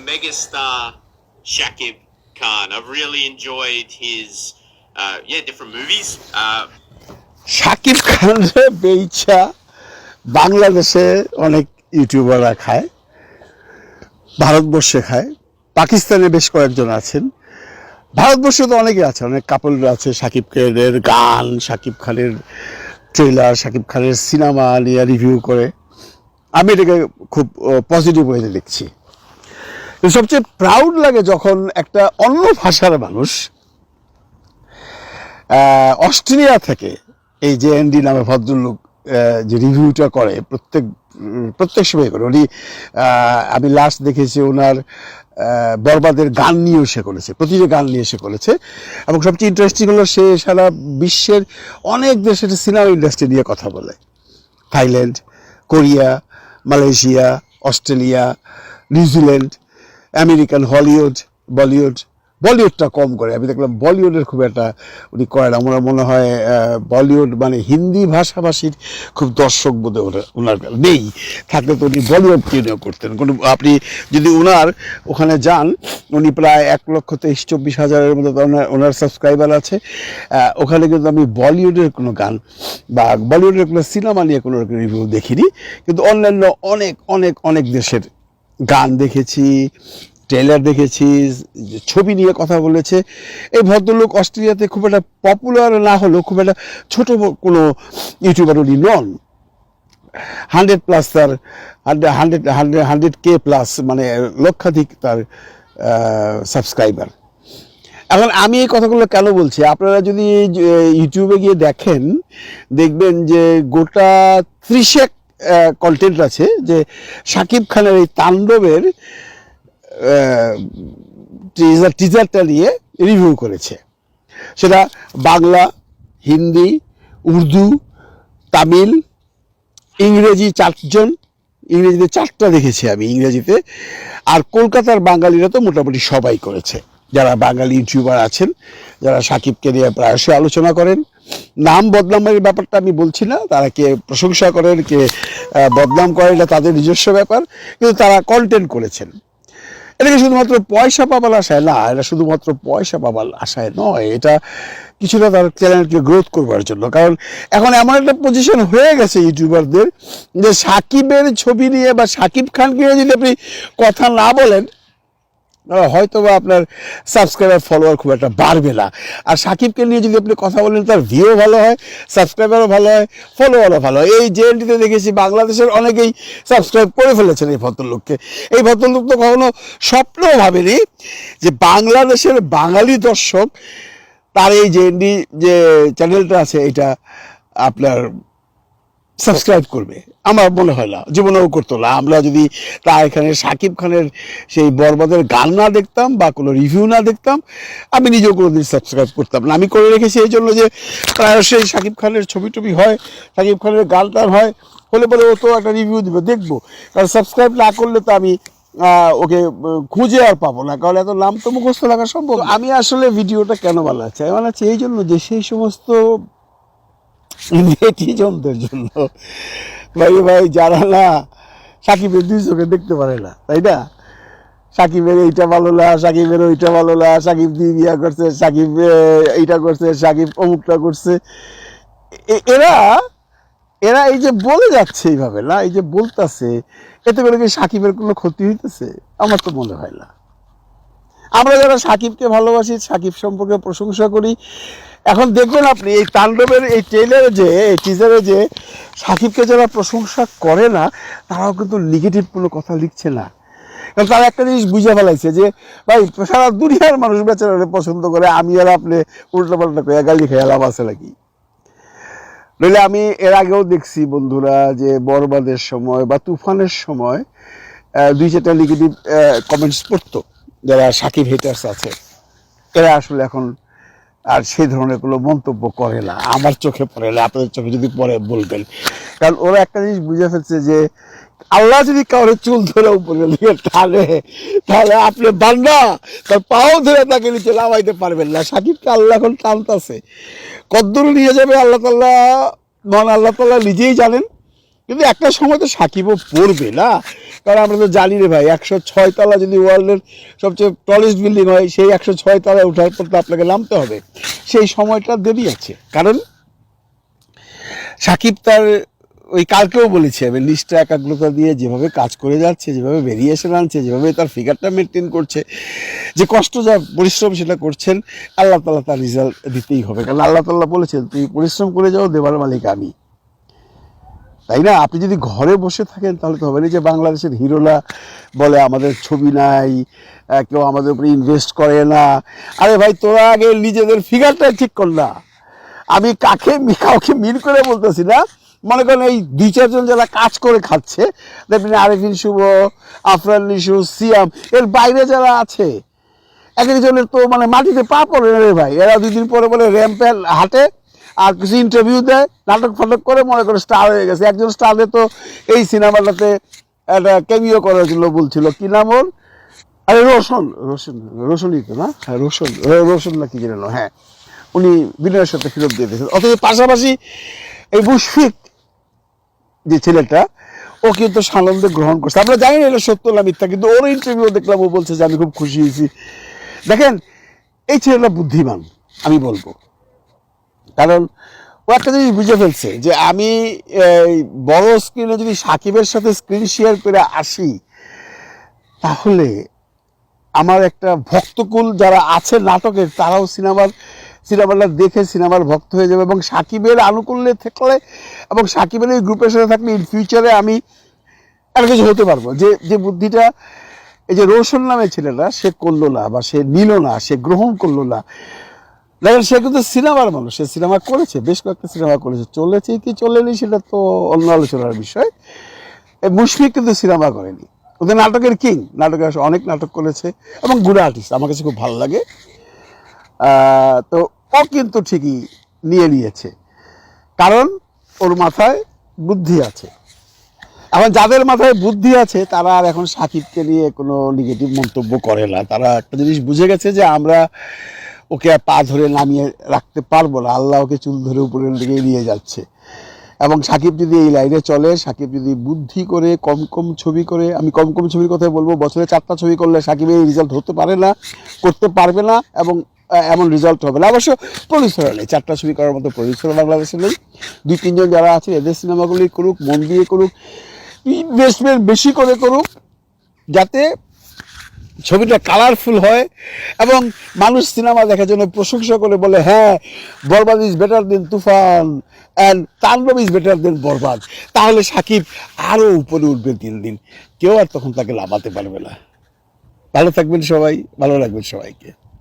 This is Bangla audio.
megastar Shakib Khan. I've really enjoyed his uh, yeah different movies. Uh, Shakib খানের বেইছা বাংলাদেশে অনেক ইউটিউবাররা খায় ভারতবর্ষে খায় পাকিস্তানে বেশ কয়েকজন আছেন ভারতবর্ষে তো অনেকে আছে অনেক কাপড়রা আছে শাকিব খানের গান শাকিব খানের ট্রেলার শাকিব খানের সিনেমা নিয়ে রিভিউ করে আমি এটাকে খুব পজিটিভ ওয়েতে দেখছি সবচেয়ে প্রাউড লাগে যখন একটা অন্য ভাষার মানুষ অস্ট্রেলিয়া থেকে এই যে এনডি নামে ভদ্রলোক যে রিভিউটা করে, প্রত্যেক প্রত্যেক সময় করে, উনি আমি লাস্ট দেখেছি ওনার বরবাদের গান নিয়েও সে করেছে, প্রতিটি গান নিয়ে সে করেছে। এবং সবচেয়ে ইন্টারেস্টিং হলো সে সারা বিশ্বের অনেক দেশের সিনেমা ইন্ডাস্ট্রি নিয়ে কথা বলে। Thailand, Korea, Malaysia, Australia, New Zealand American Hollywood, Bollywood, বলিউডটা কম করে। আমি দেখলাম বলিউডের খুব একটা উনি করেন আমার মনে হয় বলিউড মানে হিন্দি ভাষাভাষীর খুব দর্শক বোধে ওনার নেই। থাকলে তো উনি বলিউড কিনেও করতেন। কোনো আপনি যদি ওনার ওখানে যান, উনি প্রায় এক লক্ষ তেইশ, চব্বিশ হাজারের মতো ওনার ওনার সাবস্ক্রাইবার আছে। ওখানে কিন্তু আমি বলিউডের কোনো গান বা বলিউডের কোনো সিনেমা নিয়ে কোনো রিভিউ দেখিনি। কিন্তু অন্যান্য অনেক অনেক অনেক দেশের গান দেখেছি ট্রেলার দেখেছি, ছবি নিয়ে কথা বলেছে। এই ভদ্রলোক অস্ট্রেলিয়াতে খুব একটা পপুলার না হলেও খুব একটা ছোটো কোনো ইউটিউবার উনি নন। হান্ড্রেড প্লাস তার হান্ড্রেড হান্ড্রেড হান্ড্রেড কে প্লাস মানে লক্ষাধিক তার সাবস্ক্রাইবার এখন আমি এই কথাগুলো কেন বলছি? আপনারা যদি ইউটিউবে গিয়ে দেখেন, দেখবেন যে গোটা ত্রিশেক কন্টেন্ট আছে যে শাকিব খানের এই তাণ্ডবের টিজার টিজারটা নিয়ে রিভিউ করেছে। সেটা বাংলা, হিন্দি, উর্দু, তামিল, ইংরেজি চারজন, ইংরেজিতে চারটা দেখেছি আমি ইংরেজিতে। আর কলকাতার বাঙালিরা তো মোটামুটি সবাই করেছে। যারা বাঙালি ইউটিউবার আছেন, যারা সাকিবকে নিয়ে প্রায়শই আলোচনা করেন, নাম বদনামের ব্যাপারটা আমি বলছি না, তারা কে প্রশংসা করেন, কে বদনাম করেন, এটা তাদের নিজস্ব ব্যাপার, কিন্তু তারা কন্টেন্ট করেছেন। এটাকে শুধুমাত্র পয়সা পাবার আশায়, না, এটা শুধুমাত্র পয়সা পাবার আশায় নয়, এটা কিছুটা তার চ্যানেলকে গ্রোথ করবার জন্য। কারণ এখন এমন একটা পজিশন হয়ে গেছে ইউটিউবারদের যে সাকিবের ছবি নিয়ে বা সাকিব খানকে যদি আপনি কথা না বলেন হয়তো বা আপনার সাবস্ক্রাইবার ফলোয়ার খুব একটা বাড়বে না। আর সাকিবকে নিয়ে যদি আপনি কথা বলেন, তার ভিউ ভালো হয় সাবস্ক্রাইবারও ভালো হয় ফলোয়ারও ভালো হয়। এই জেএনটিতে দেখেছি বাংলাদেশের অনেকেই সাবস্ক্রাইব করে ফেলেছেন এই ভদ্রলোককে। এই ভদ্রলোক তো কখনো স্বপ্নও ভাবেনি যে বাংলাদেশের বাঙালি দর্শক তার এই জেএনডি যে চ্যানেলটা আছে, এটা আপনার সাবস্ক্রাইব করবে। আমার মনে হয় না, জীবনেও করতো না। আমরা যদি তা এখানে সাকিব খানের সেই বরবাদের গান না দেখতাম বা কোনো রিভিউ না দেখতাম, আমি নিজেও কোনোদিন সাবস্ক্রাইব করতাম না। আমি করে রেখেছি এই জন্য যে প্রায়শই সাকিব খানের ছবি টবি হয়, সাকিব খানের গান টান হয়, হলে বলে ও তো একটা রিভিউ দিবে, দেখব। কারণ সাবস্ক্রাইব না করলে তো আমি ওকে খুঁজে আর পাবো না। কারণ এত নাম তো মুখস্থ রাখা সম্ভব আমি আসলে ভিডিওটা কেন বানাচ্ছি? আমি বানাচ্ছি এই জন্য যে সেই সমস্ত নেটিজনদের জন্য ভাই ভাই, যারা না সাকিবের দুই চোখে দেখতে পারে না, তাই না? সাকিবের এইটা ভালো না, সাকিবের ওইটা ভালো না, সাকিব দিয়ে বিয়া করছে, সাকিব এইটা করছে, সাকিব অমুকটা করছে। এরা এরা এই যে বলে যাচ্ছে এইভাবে না, এই যে বলতাছে, এতে করে কি সাকিবের কোনো ক্ষতি হইতেছে? আমার তো মনে হয় না। আমরা যারা সাকিবকে ভালোবাসি, সাকিব সম্পর্কে প্রশংসা করি এখন দেখবেন আপনি এই তাণ্ডবের, এই ট্রেলারে যে, এই টিজারে যে সাকিবকে যারা প্রশংসা করে না, তারাও কিন্তু নেগেটিভ কোনো কথা লিখছে না। কারণ তারা একটা জিনিস বুঝে ফেলাইছে যে, ভাই, সারা দুনিয়ার মানুষ বেচারা পছন্দ করে, আমি আর আপনি উল্টো পাল্টা করে গালি খেয়ে লাভ আছে নাকি? নইলে আমি এর আগেও দেখছি বন্ধুরা যে বরবাদের সময় বা তুফানের সময় দুই চারটা নেগেটিভ কমেন্টস পড়তো, যারা সাকিব হেটার্স আছে। এরা আসলে এখন আর সেই ধরনের কোনো মন্তব্য করে না। আমার চোখে পড়ে না, আপনাদের চোখে যদি পরে বলবেন। কারণ ওরা একটা জিনিস বুঝে ফেলছে যে, আল্লাহ যদি কাউরে চুল ধরে উপরে দিয়ে টানে তাহলে আপনি বান্দা, তার পাও ধরে তাকে নিচে নামাইতে পারবেন না। সাকিবকে আল্লাহ এখন টানতাছে। কদ্দূর নিয়ে যাবে আল্লাহ তাল্লাহ মহান আল্লাহ তাল্লাহ নিজেই জানেন। কিন্তু একটা সময় তো সাকিবও পড়বে না। কারণ আমরা তো জানি রে ভাই, একশো ছয় তলা যদি ওয়ার্ল্ডের সবচেয়ে টলেস্ট বিল্ডিং হয়, সেই একশো ছয় তলায় ওঠার পর তো আপনাকে নামতে হবে। সেই সময়টা দেরি আছে। কারণ সাকিব তার ওই কালকেও বলেছি, আমি নিষ্ঠা একাগ্রতা দিয়ে যেভাবে কাজ করে যাচ্ছে, যেভাবে ভেরিয়েশন আনছে, যেভাবে তার ফিগারটা মেনটেন করছে, যে কষ্ট যা পরিশ্রম সেটা করছেন, আল্লাহ তালা তার রেজাল্ট দিতেই হবে। কারণ আল্লাহ তাল্লাহ বলেছেন তুই পরিশ্রম করে যাও দেবার মালিক আমি। তাই না? আপনি যদি ঘরে বসে থাকেন তাহলে তো হবে না যে বাংলাদেশের হিরোরা বলে, আমাদের ছবি নাই কেউ আমাদের উপরে ইনভেস্ট করে না। আরে ভাই, তোরা আগে নিজেদের ফিগারটা ঠিক কর না। আমি কাকে কাউকে মিল করে বলতেছি না। মনে করেন এই দুই, চারজন যারা কাজ করে খাচ্ছে, দেখবেন আরেফিন শুভ, আফরান নিশু, সিয়াম, এর বাইরে যারা আছে, এক একজনের তো মানে মাটিতে পা পড়ে রে ভাই। এরা দুই দিন পরে বলে র্যাম্পে হাঁটে আর কিছু ইন্টারভিউ দেয় নাটক ফাটক করে মনে করে স্টার হয়ে গেছে। একজন স্টারে তো এই সিনেমাটাতে একটা ক্যামিও করার জন্য বলছিল কি নাম ওর? আরে রোশন রোশন রোশনই তো না? হ্যাঁ রোশন। রোশন না কি যেন হ্যাঁ উনি বিনয়ের সাথে ফেরত দিয়ে দিয়েছেন। অথচ পাশাপাশি এই মুশফিক যে ছেলেটা ও কিন্তু সানন্দে গ্রহণ করছে। আমরা জানি না এটা সত্য না মিথ্যা কিন্তু ওর ইন্টারভিউ দেখলাম ও বলছে যে আমি খুব খুশি হয়েছি। দেখেন এই ছেলেটা বুদ্ধিমান আমি বলব। কারণ ও একটা জিনিস বুঝে ফেলছে যে আমি বড় স্ক্রিনে যদি সাকিবের সাথে স্ক্রিন শেয়ার করে আসি, তাহলে আমার একটা ভক্তকুল যারা আছে নাটকের, তারাও সিনেমার, সিনেমাটা দেখে সিনেমার ভক্ত হয়ে যাবে এবং সাকিবের আনুকূল্যে থাকলে এবং সাকিবের এই গ্রুপের সাথে থাকলে ইন ফিউচারে আমি আর কিছু হতে পারব। যে যে বুদ্ধিটা এই যে রোশন নামে ছেলেটা, সে করল না বা সে নিল না, সে গ্রহণ করল না দেখেন, সে কিন্তু সিনেমার মানুষ, সে সিনেমা করেছে, বেশ কয়েকটা সিনেমা করেছে, চলেছে কি চলেনি সেটা তো অন্য আলোচনার বিষয়। মুশফিক কিন্তু সিনেমা করেনি। ওদের নাটকের কিং, নাটকে অনেক নাটক করেছে, এবং গুড আর্টিস্ট আমার কাছে খুব ভালো লাগে। তো ও কিন্তু ঠিকই নিয়ে নিয়েছে, কারণ ওর মাথায় বুদ্ধি আছে। এখন যাদের মাথায় বুদ্ধি আছে, তারা আর এখন সাকিবকে নিয়ে কোনো নেগেটিভ মন্তব্য করে না। তারা একটা জিনিস বুঝে গেছে যে আমরা ওকে আর পা ধরে নামিয়ে রাখতে পারব না। আল্লাহ ওকে চুল ধরে উপরের দিকে নিয়ে যাচ্ছে। এবং সাকিব যদি এই লাইনে চলে, সাকিব যদি বুদ্ধি করে, কম কম ছবি করে, আমি কম কম ছবির কথাই বলব, বছরে চারটা ছবি করলে সাকিব এই রেজাল্ট হতে পারে না, করতে পারবে না, এবং এমন রেজাল্ট হবে না। অবশ্য প্রডিউসার নেই, চারটা ছবি করার মতো প্রডিউসার বাংলাদেশে নেই। দুই, তিনজন যারা আছে, এদের সিনেমাগুলি করুক, মন দিয়ে করুক ইনভেস্টমেন্ট বেশি করে করুক, যাতে ছবিটা কালারফুল হয় এবং মানুষ সিনেমা দেখার জন্য প্রশংসা করে বলে হ্যাঁ Borbaad is better than Toofan and Tandav is better than Borbaad. তাহলে সাকিব আরও উপরে উঠবে দিন দিন। কেউ আর তখন তাকে লাভাতে পারবে না। ভালো থাকবেন সবাই, ভালো লাগবেন সবাইকে।